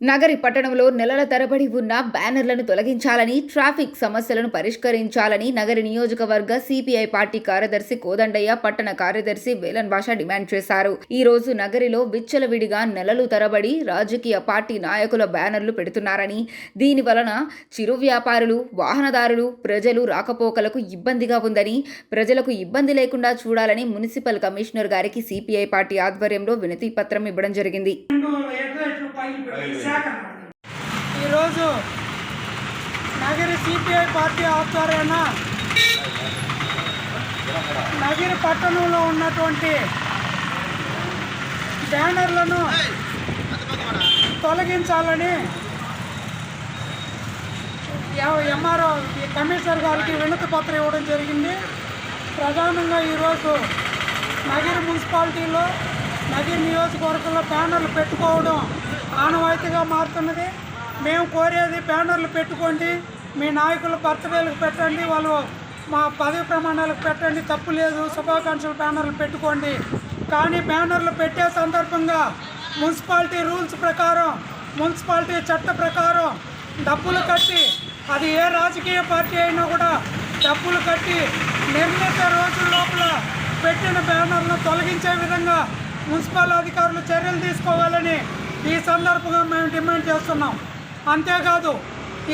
నగరి పట్టణంలో నెలల తరబడి ఉన్న బ్యానర్లను తొలగించాలని ట్రాఫిక్ సమస్యలను పరిష్కరించాలని నగరి నియోజకవర్గ సిపిఐ పార్టీ కార్యదర్శి కోదండయ్య పట్టణ కార్యదర్శి వేలన్ భాష డిమాండ్ చేశారు. ఈ రోజు నగరిలో విచ్చలవిడిగా నెలలు తరబడి రాజకీయ పార్టీ నాయకుల బ్యానర్లు పెడుతున్నారని దీని వలన చిరు వ్యాపారులు వాహనదారులు ప్రజలు రాకపోకలకు ఇబ్బందిగా ఉందని ప్రజలకు ఇబ్బంది లేకుండా చూడాలని మున్సిపల్ కమిషనర్ గారికి సిపిఐ పార్టీ ఆధ్వర్యంలో వినతి పత్రం ఇవ్వడం జరిగింది. ఈరోజు నగిరి సిపిఐ పార్టీ ఆధ్వర్యాన నగిరి పట్టణంలో ఉన్నటువంటి బ్యానర్లను తొలగించాలని ఎంఆర్ఓ కమిషనర్ గారికి వినతి పత్రం ఇవ్వడం జరిగింది. ప్రధానంగా ఈరోజు నగిరి మున్సిపాలిటీలో నగిరి నియోజకవర్గంలో బ్యానర్లు పెట్టుకోవడం ఆనవాయితీగా మారుతున్నది. మేము కోరేది బ్యానర్లు పెట్టుకోండి మీ నాయకుల బర్త్డేలకు పెట్టండి వాళ్ళు మా పదవి ప్రమాణాలకు పెట్టండి తప్పు లేదు శుభాకాంక్షలు బ్యానర్లు పెట్టుకోండి. కానీ బ్యానర్లు పెట్టే సందర్భంగా మున్సిపాలిటీ రూల్స్ ప్రకారం మున్సిపాలిటీ చట్ట ప్రకారం డబ్బులు కట్టి అది ఏ రాజకీయ పార్టీ అయినా కూడా డబ్బులు కట్టి నిర్ణీత రోజుల లోపల పెట్టిన బ్యానర్లను తొలగించే విధంగా మున్సిపల్ అధికారులు చర్యలు తీసుకోవాలని ఈ సందర్భంగా మేము డిమాండ్ చేస్తున్నాం. అంతేకాదు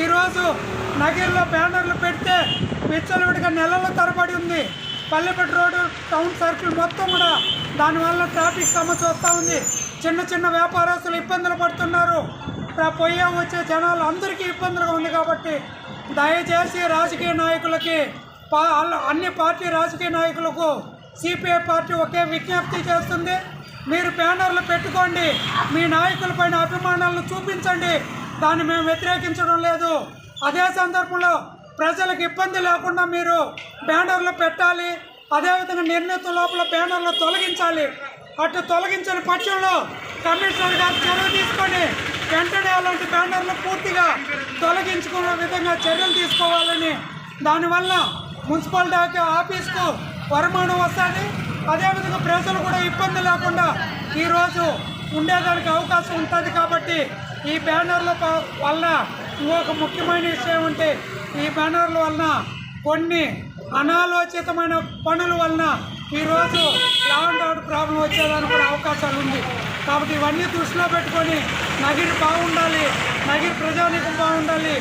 ఈరోజు నగిరిలో బ్యానర్లు పెడితే విచ్చలవిడిగా నెలల తరబడి ఉంది. పల్లెపేట రోడ్డు టౌన్ సర్కిల్ మొత్తం కూడా దానివల్ల ట్రాఫిక్ సమస్య వస్తూ ఉంది. చిన్న చిన్న వ్యాపారస్తులు ఇబ్బందులు పడుతున్నారు. పొయ్య వచ్చే జనాలు అందరికీ ఇబ్బందులుగా ఉంది కాబట్టి దయచేసి రాజకీయ నాయకులకి పా అన్ని పార్టీ రాజకీయ నాయకులకు సిపిఐ పార్టీ ఒకే విజ్ఞప్తి చేస్తుంది. మీరు బ్యానర్లు పెట్టుకోండి. మీ నాయకుల పైన అభిమానాలను చూపించండి. దాన్ని మేము వ్యతిరేకించడం లేదు. అదే సందర్భంలో ప్రజలకు ఇబ్బంది లేకుండా మీరు బ్యానర్లు పెట్టాలి. అదేవిధంగా నిర్ణీత లోపల బ్యానర్లు తొలగించాలి. అటు తొలగించని పక్షంలో కమిషనర్ గారు చర్య తీసుకొని వెంటనే అలాంటి బ్యానర్లు పూర్తిగా తొలగించుకునే విధంగా చర్యలు తీసుకోవాలని దానివల్ల మున్సిపాలిటీ ఆఫీస్కు వరమానం వస్తుంది. అదేవిధంగా ప్రజలు కూడా ఇబ్బంది లేకుండా ఈరోజు ఉండేదానికి అవకాశం ఉంటుంది కాబట్టి ఈ బ్యానర్ల వలన వల్ల ఇంకొక ముఖ్యమైన విషయం ఉంటే ఈ బ్యానర్ల వలన కొన్ని అనాలోచితమైన పనుల వలన ఈరోజు లా అండ్ ఆర్డర్ ప్రాబ్లం వచ్చేదానికి కూడా అవకాశాలు ఉంది. కాబట్టి ఇవన్నీ దృష్టిలో పెట్టుకొని నగిరి బాగుండాలి నగిరి ప్రజానీకం బాగుండాలి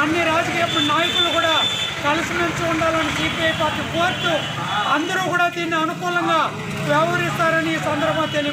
అన్ని రాజకీయ నాయకులు కూడా కలిసిమెలిసి ఉండాలని సిపిఐ పార్టీ కోరుతూ అందరూ కూడా దీన్ని అనుకూలంగా వ్యవహరిస్తారని ఈ సందర్భంగా తెలియ